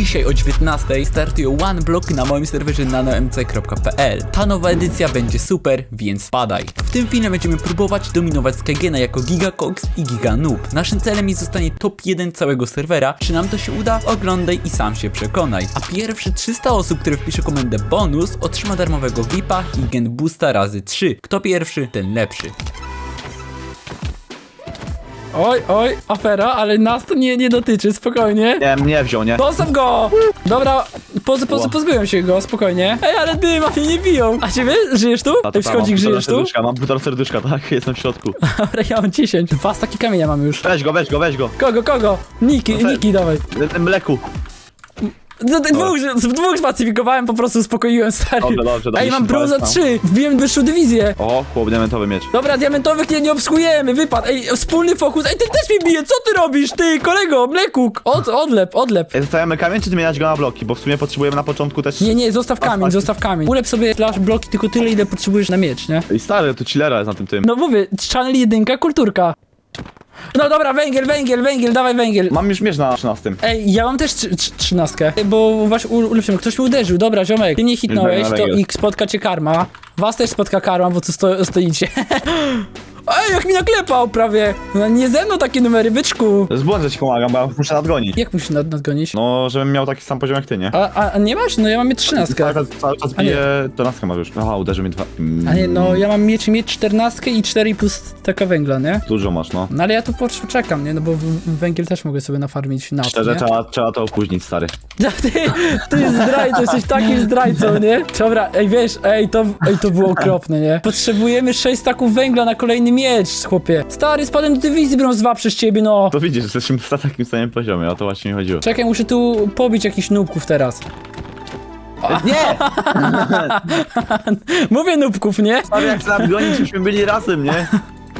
Dzisiaj o 19 startuje One Block na moim serwerze nanomc.pl. Ta nowa edycja będzie super, więc padaj. W tym filmie będziemy próbować dominować Skygena jako Giga Cox i Giga Noob. Naszym celem jest zostanie top 1 całego serwera. Czy nam to się uda? Oglądaj i sam się przekonaj. A pierwsze 300 osób, które wpisze komendę bonus, otrzyma darmowego VIPa i Gen Boosta razy 3. Kto pierwszy, ten lepszy. Oj, oj, afera, ale nas to nie, nie dotyczy, spokojnie. Nie, mnie wziął, nie? Zostaw go! Dobra, poz, poz, pozbyłem się go, spokojnie. Ej, ale dyma mnie nie biją. A ciebie? Żyjesz tu? To Ej, wschodzik, żyjesz tu? serduszka, mam półtora serduszka, tak? Jestem w środku. Dobra, ja mam 10. Dwa staki kamienia mam już. Weź go, weź go, weź go. Kogo, kogo? Niki, No Niki, dawaj. Mleku. Z, dwóch, z dwóch spacyfikowałem, po prostu uspokoiłem, stary. Dobrze, dobrze, dobrze. Ej, mam brąza dwa 3, wbiłem wyższą dywizję. O, chłop diamentowy miecz. Dobra, diamentowych nie, nie obskujemy, wypad. Ej, wspólny fokus. Ej, ten też mnie bije, co ty robisz, ty, kolego, mlekuk? Od, odlep, odlep. Ej, Zostawiamy kamień, czy zmieniać go na bloki? Bo w sumie potrzebujemy na początku też... Nie, nie, zostaw kamień, zostaw kamień. Ulep sobie flash bloki tylko tyle, ile potrzebujesz na miecz, nie? Ej, stary, to chillera jest na tym tym. No mówię, channel jedynka, kulturka. No dobra, węgiel, węgiel, węgiel, dawaj węgiel. Mam już miecz na 13. Ej, ja mam też trzy- trzy- trzynastkę, bo właśnie ulepszyłem, ktoś mnie uderzył, dobra ziomek, ty nie hitnąłeś, to węgiel. ich spotka cię karma, was też spotka karma, bo tu sto, stoicie. Ej, jak mi naklepał prawie, no nie ze mną takie numery, byczku. Błąd, że ci pomagam, bo ja muszę nadgonić. Jak musisz nad, nadgonić? No, żebym miał taki sam poziom jak ty, nie? A, a, a nie masz? No ja mam mieć trzynastkę. Cały czas, cały czas A nie. bije... To naskę masz już. Aha, uderzy mnie dwa... Mm, A nie, no ja mam mieć, mieć czternastkę i cztery plus taka węgla, nie? Dużo masz, no. No ale ja tu poczekam, nie? No bo w- węgiel też mogę sobie nafarmić na to, Szczerze, trzeba, trzeba to opóźnić, stary. Ty, ty zdrajco, jesteś takim zdrajcą, nie? Dobra, ej wiesz, ej to, ej to było okropne, nie? Potrzebujemy 6 staków węgla na kolejny miecz, chłopie. Stary, spadłem do dywizji brąz 2 przez ciebie, no. To widzisz, że jesteśmy na takim samym poziomie, o to właśnie mi chodziło. Czekaj, muszę tu pobić jakichś nubków teraz. Nie! Mówię nubków, nie? Stary, jak chcę nadgonić, żebyśmy byli razem, nie?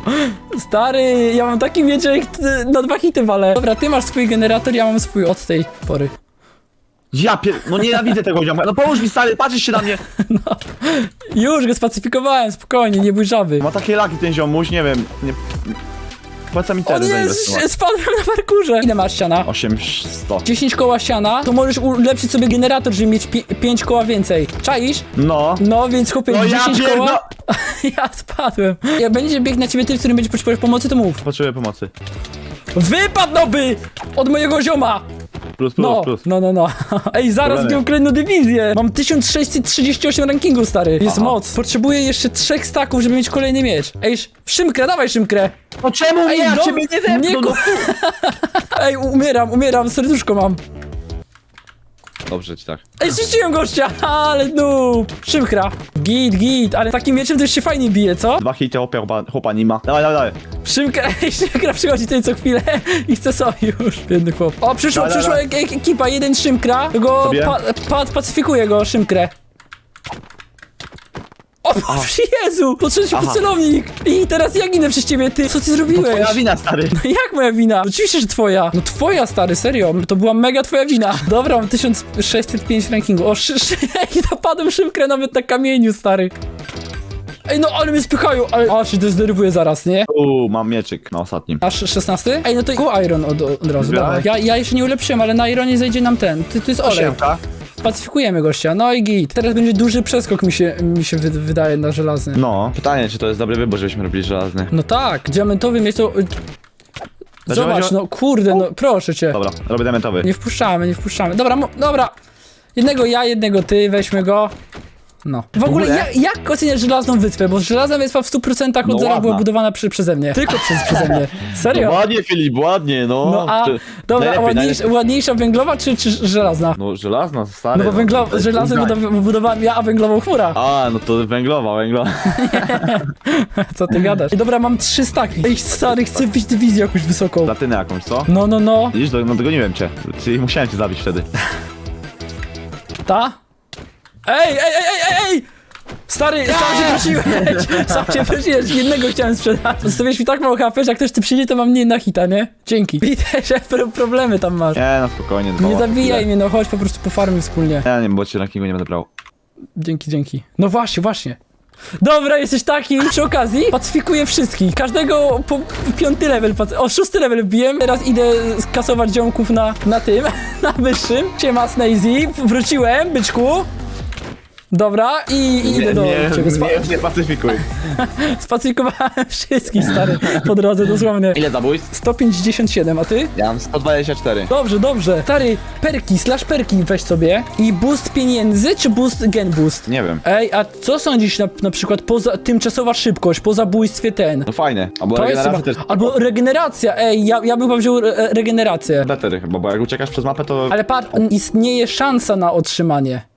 Stary, ja mam taki miecz, jak ty- na dwa hity walę. Dobra, ty masz swój generator, ja mam swój od tej pory. Ja pier... No nienawidzę tego ziomka. No pomóż mi, stary, patrzysz się na mnie. Już go spacyfikowałem, spokojnie, nie bój żaby. Ma takie laki ten ziomuś, nie wiem, nie... Płaca mi O teren nie, zainwestować. spadłem na parkurze. Ile masz siana? 800. 10 koła siana, to możesz ulepszyć sobie generator, żeby mieć 5 koła więcej. Czaisz? No. No więc chłopie, No ja 10 pierdo- koła. ja spadłem. Jak będzie biegł na ciebie ty, który będzie potrzebować pomocy, to mów. Potrzebuję pomocy. Wypadł noby! Od mojego zioma! Plus, plus, No, plus. no, no, no. Ej, zaraz biorę kolejną dywizję. Mam 1638 rankingu, stary. Jest Aha. moc. Potrzebuję jeszcze trzech staków, żeby mieć kolejny miecz. Ej, sz- szymkrę, dawaj szymkrę. No czemu Ej, nie? Ja do- ciebie nie zepnę, nie no. ku- Ej, umieram, umieram, serduszko mam. Dobrze ci tak. Ej, rzuciłem gościa, ale no. Szymkra. Git, git, ale takim mieczem to już się fajnie bije, co? Dwa hity chłopa, chłopa, chłopa nie ma. Dawaj, dawaj, dawaj. Szymkra, ej, Szymkra przychodzi tutaj co chwilę i chce sojusz. Biedny chłop. O, przyszło, Dawaj, przyszła dawaj. ek- ekipa, jeden Szymkra, go Sobie? pa, pa, pacyfikuje go, Szymkrę. O, Jezu, potrzebny Aha. po celownik. I teraz ja ginę przez ciebie, ty. Co ty zrobiłeś? Twoja wina, stary. Jak moja wina? Oczywiście, że twoja. No twoja, stary, serio. To była mega twoja wina. Dobra, mam 1605 rankingu. O, szy, szy, ej, napadłem szybkę nawet na kamieniu, stary. Ej, no ale mnie spychają, ale... A, się zdenerwuję zaraz, nie? Uuu, mam mieczyk na ostatnim. Aż 16? Ej, no to go Iron od, od razu, Zbieraj. dawaj. Ja, ja jeszcze nie ulepszyłem, ale na Ironie zejdzie nam ten. Ty, to jest olej. Osiemka. Pacyfikujemy gościa, no i git. Teraz będzie duży przeskok mi się, mi się wy, wydaje na żelazny. No. Pytanie, czy to jest dobry wybór, żebyśmy robili żelazny. No tak, diamentowy mieć to... Zobacz, no kurde, no proszę cię. Dobra, robię diamentowy. Nie wpuszczamy, nie wpuszczamy. Dobra, mo- dobra. Jednego ja, jednego ty, weźmy go. No. W ogóle, ogóle? jak, jak oceniasz żelazną wyspę? Bo żelazna wyspa w 100% od No zera ładna. była budowana przy, przeze mnie. Tylko przez, przeze mnie. Serio? ładnie, Filip, ładnie, no. No a, Ty- dobra, a najlepiej, ładniejsza, najlepiej. ładniejsza węglowa czy, czy żelazna? No żelazna, stary. No bo węglo, jest żelazną uznanie. budow- budowałem ja, a węglową chmura. A, no to węglowa, węglowa. Co ty gadasz? Dobra, mam trzy staki. Ej, stary, chcę wbić dywizję jakąś wysoką. Platynę jakąś, co? No, no, no. Widzisz, do- no dogoniłem cię. Czyli musiałem cię zabić wtedy. Ta? Ej, ej, ej, ej, ej! Stary, sam się prosiłeś, sam się prosiłeś, jednego chciałem sprzedać. Zostawiłeś mi tak mało HP, że jak ktoś tu przyjdzie, to mam mniej na hita, nie? Dzięki. Widzę, że pro problemy tam masz. Nie, no spokojnie. dwa Nie łapy zabijaj chwilę. mnie, no chodź po prostu po farmie wspólnie. Nie, nie, bo cię rankingu nie będę brał. Dzięki, dzięki. No właśnie, właśnie. Dobra, jesteś taki. Przy okazji pacyfikuję wszystkich. Każdego po piąty level. O, szósty level wbiłem. Teraz idę skasować ziomków na, na tym, na wyższym. Siema, Snazy. Wróciłem, byczku. Dobra, i, i idę do nie, ciebie. Spa nie, nie pacyfikuj. spacyfikowałem wszystkich, stary, po drodze, dosłownie. Ile zabójstw? 157, a ty? Ja mam 124. Dobrze, dobrze. Stary, perki, slash perki weź sobie. I boost pieniędzy, czy boost gen boost? Nie wiem. Ej, a co sądzisz na, na przykład poza tymczasowa szybkość, po zabójstwie ten? No fajnie. Albo To jest regeneracja chyba, też. albo regeneracja, ej, ja, ja bym chyba wziął re, regenerację. Better chyba, bo jak uciekasz przez mapę, to... Ale patrz, istnieje szansa na otrzymanie.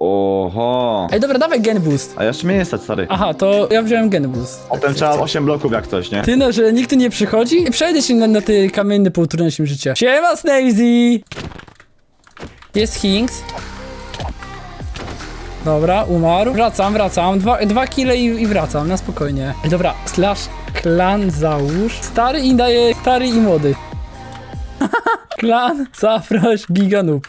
Oho. Ej, dobra, dawaj gen boost. A jeszcze mnie nie stać, stary. Aha, to ja wziąłem gen boost. Potem trzeba 8 bloków jak coś, nie? Ty no, że nikt tu nie przychodzi? I przejdę się na, na ty kamienny po utrudnieniu życia. Siema, Snazy! Jest Hinks. Dobra, umarł. Wracam, wracam. Dwa, dwa kile i, i wracam, na spokojnie. Ej, Dobra, slash klan załóż. Stary i daje stary i młody. klan, zaproś, giganub.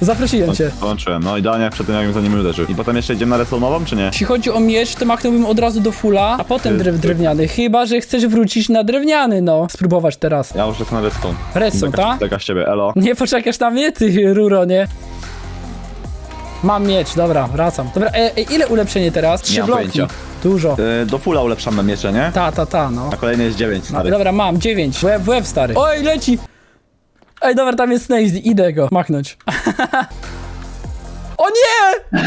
Zaprosiłem cię. Połączyłem, no idealnie przed tym jak za nim uderzył. I potem jeszcze idziemy na restormową, czy nie? Jeśli chodzi o miecz, to machnąłbym od razu do fulla, a potem Ty- ty- drewniany. Chyba, że chcesz wrócić na drewniany, no. Spróbować teraz. Ja już lecę na redstone. Redstone, Taka- tak? Taka z ciebie, elo. Nie poczekasz na mnie, ty ruro, nie? Mam miecz, dobra, wracam. Dobra, e, e, ile ulepszenie teraz? Trzy mam bloki. pojęcia. Dużo. Y, do fulla ulepszamy miecze, nie? Ta, ta, ta, no. A kolejny jest 9, stary. Dobra, mam, dziewięć. W łeb, w łeb, stary. Oj, leci! Ej, dobra, tam jest Snazy, idę go machnąć. o nie!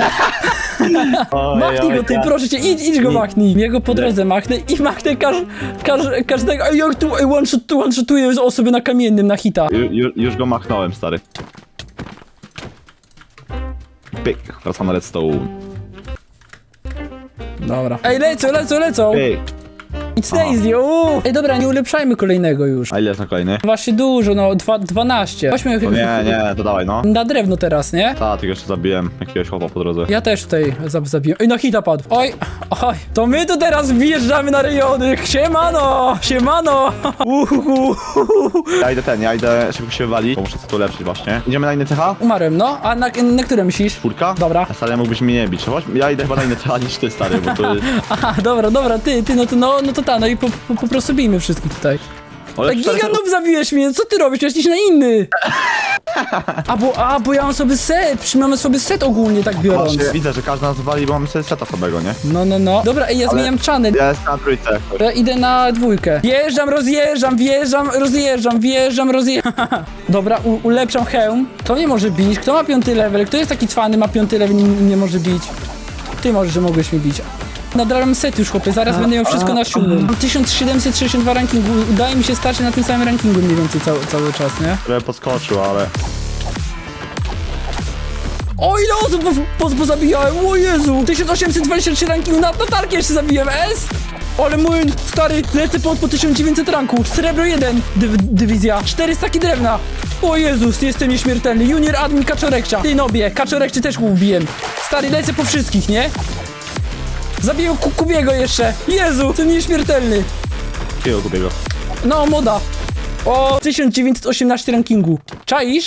Oj, Machnij go, ty, proszę cię, idź, idź go machnij. Ja go po drodze machnę i machnę każ, każ, każdego. Ej, jak tu ej, one shot, one shotuję osoby na kamiennym, na hita. Ju, ju, już go machnąłem, stary. Pyk, wracam na redstone. Dobra. Ej, lecą, lecą, lecą! Pyk. Snazy, uuu! Ej, dobra, nie ulepszajmy kolejnego już. A ile jest na kolejny? Właśnie dużo, no, dwa, 12. Weźmy O nie, nie, to dawaj, no. na drewno teraz, nie? Ta, tylko jeszcze zabiłem jakiegoś chłopa po drodze. Ja też tutaj zab zabiłem. Ej, na hita padł. Oj, oj. To my tu teraz wjeżdżamy na rejony. Siemano, siemano. Uhuhu. Ja idę ten, ja idę szybko się wywalić, bo muszę sobie to ulepszyć właśnie. Idziemy na inny cecha? Umarłem, no. A na, na które myślisz? Czwórka? Dobra. A stary, mógłbyś mnie nie bić. Chodź, ja idę chyba na inny cecha niż ty, stary, bo to... Aha, dobra, dobra, ty, ty, no to, no, no to ta, no i po, po, po prostu bijmy wszystkich tutaj. Ale Tak stary, giganów zabiłeś mnie, co ty robisz? Jesteś na inny. A bo, a, bo ja mam sobie set, przy- mamy sobie set ogólnie tak biorąc. Właśnie, widzę, że każdy nas wali, bo mamy sobie seta samego, nie? No, no, no. Dobra, ej, ja Ale- zmieniam channel. Ja jestem na trójce. Ja idę na dwójkę. Wjeżdżam, rozjeżdżam, wjeżdżam, rozjeżdżam, wjeżdżam, rozjeżdżam. Dobra, u, ulepszam hełm. Kto nie może bić? Kto ma piąty level? Kto jest taki cwany, ma piąty level i nie, nie może bić? Ty możesz, że mogłeś mnie bić. Nadrabiam set już, chłopie, zaraz będę miał wszystko na siódmym. Mam 1762 rankingu, udaje mi się stać na tym samym rankingu mniej więcej cały, cały czas, nie? Trochę podskoczył, ale... O, ile osób po, po, pozabijałem, o Jezu! 1823 rankingu, na latarkę jeszcze zabiłem, S! Ale mój stary, lecę po, po 1900 ranku, srebro 1, dyw, dywizja, 4 staki drewna. O Jezus, jestem nieśmiertelny, junior admin Kaczorekcia. Ty nobie, Kaczorekcie też ubiłem. Stary, lecę po wszystkich, nie? Zabiję Ku- Kubiego jeszcze. Jezu, jestem nieśmiertelny. Kiego kupię go. No, moda. O, 1918 rankingu. Czaisz?